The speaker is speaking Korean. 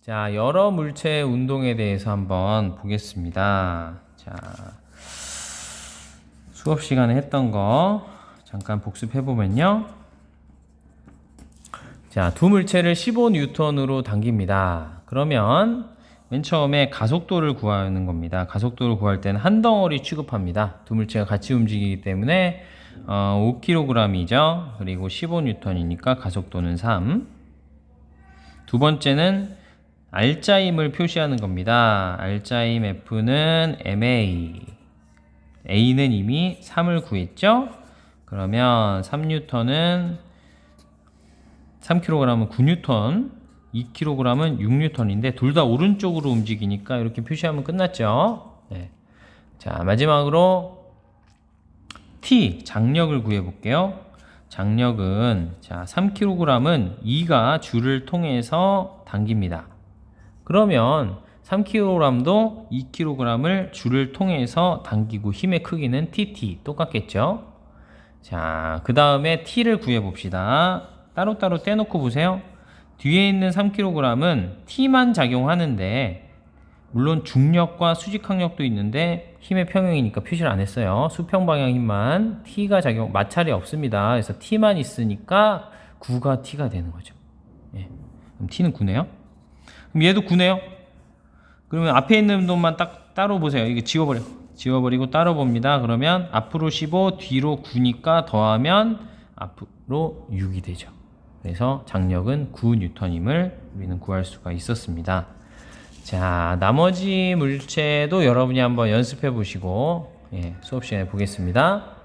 자, 여러 물체 운동에 대해서 한번 보겠습니다. 자, 수업 시간에 했던 거 잠깐 복습해 보면요. 자, 두 물체를 15뉴턴으로 당깁니다. 그러면 맨 처음에 가속도를 구하는 겁니다. 가속도를 구할 때는 한 덩어리 취급합니다. 두 물체가 같이 움직이기 때문에 어, 5kg이죠. 그리고 15뉴턴이니까 가속도는 3. 두 번째는 알짜임을 표시하는 겁니다. 알짜임 F는 MA. A는 이미 3을 구했죠? 그러면 3뉴턴은 3kg은 9뉴턴, 2kg은 6뉴턴인데 둘 다 오른쪽으로 움직이니까 이렇게 표시하면 끝났죠. 네. 자, 마지막으로 T 장력을 구해 볼게요. 장력은 자, 3kg은 2가 줄을 통해서 당깁니다. 그러면 3kg도 2kg을 줄을 통해서 당기고 힘의 크기는 TT 똑같겠죠? 자, 그 다음에 T를 구해 봅시다. 따로따로 떼놓고 보세요. 뒤에 있는 3kg은 T만 작용하는데, 물론 중력과 수직항력도 있는데, 힘의 평형이니까 표시를 안 했어요. 수평 방향 힘만 T가 작용, 마찰이 없습니다. 그래서 T만 있으니까 9가 T가 되는 거죠. 예. 그럼 T는 9네요. 그럼 얘도 9네요. 그러면 앞에 있는 놈만 딱 따로 보세요. 이게 지워버려. 지워버리고 따로 봅니다. 그러면 앞으로 15, 뒤로 9니까 더하면 앞으로 6이 되죠. 그래서 장력은 9뉴턴임을 우리는 구할 수가 있었습니다. 자, 나머지 물체도 여러분이 한번 연습해 보시고 예, 수업 시간에 보겠습니다.